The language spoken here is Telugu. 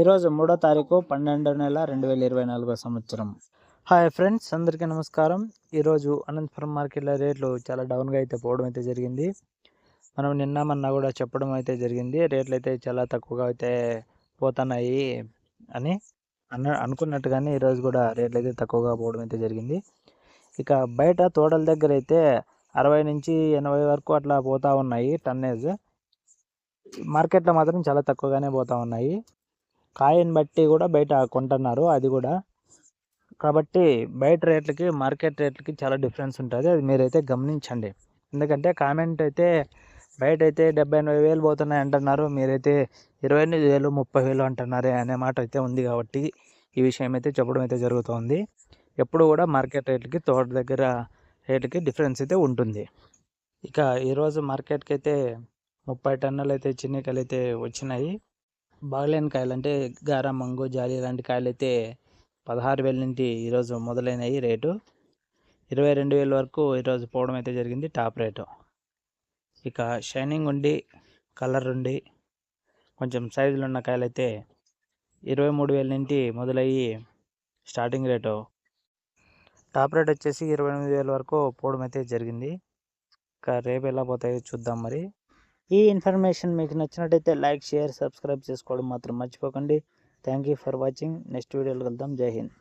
ఈరోజు మూడో తారీఖు పన్నెండో నెల రెండు వేల ఇరవై నాలుగో సంవత్సరం. హాయ్ ఫ్రెండ్స్ అందరికీ నమస్కారం. ఈరోజు అనంతపురం మార్కెట్లో రేట్లు చాలా డౌన్గా అయితే పోవడం అయితే జరిగింది. మనం నిన్న మొన్న కూడా చెప్పడం అయితే జరిగింది. రేట్లు అయితే చాలా తక్కువగా అయితే పోతున్నాయి అని అన్న అనుకున్నట్టుగానే ఈరోజు కూడా రేట్లు అయితే తక్కువగా పోవడం అయితే జరిగింది. ఇక బయట తోటల దగ్గర అయితే అరవై నుంచి ఎనభై వరకు అట్లా పోతూ ఉన్నాయి టన్నేజ్. మార్కెట్లో మాత్రం చాలా తక్కువగానే పోతూ ఉన్నాయి. కాయని బట్టి కూడా బయట కొంటున్నారు అది కూడా. కాబట్టి బయట రేట్లకి మార్కెట్ రేట్లకి చాలా డిఫరెన్స్ ఉంటుంది అది మీరైతే గమనించండి. ఎందుకంటే కామెంట్ అయితే బయట అయితే డెబ్బై ఎనభై వేలు పోతున్నాయి అంటున్నారు మీరైతే ఇరవై ఎనిమిది వేలు ముప్పై వేలు అంటున్నారు అనే మాట అయితే ఉంది కాబట్టి ఈ విషయం అయితే చెప్పడం అయితే జరుగుతుంది. ఎప్పుడు కూడా మార్కెట్ రేట్లకి తోట దగ్గర రేట్లకి డిఫరెన్స్ అయితే ఉంటుంది. ఇక ఈరోజు మార్కెట్కి అయితే ముప్పై టన్నులు అయితే చిన్న అయితే వచ్చినాయి. బాగలేని కాయలు అంటే గార మంగు జాలి లాంటి కాయలు అయితే పదహారు వేల నుండి ఈరోజు మొదలైనవి రేటు. ఇరవై రెండు వేల వరకు ఈరోజు పోవడం అయితే జరిగింది టాప్ రేటు. ఇక షైనింగ్ ఉండి కలర్ ఉండి కొంచెం సైజులు ఉన్న కాయలు అయితే ఇరవై మూడు వేల నుండి మొదలయ్యి స్టార్టింగ్ రేటు. టాప్ రేట్ వచ్చేసి ఇరవై ఎనిమిది వేల వరకు పోవడం అయితే జరిగింది. ఇంకా రేపు ఎలా పోతాయో చూద్దాం మరి. ఈ ఇన్ఫర్మేషన్ మీకు నచ్చినట్టయితే లైక్ షేర్ సబ్స్క్రైబ్ చేసుకోవడం మాత్రం మర్చిపోకండి. Thank you for watching. Next వీడియోలో కలుద్దాం. జై హింద్.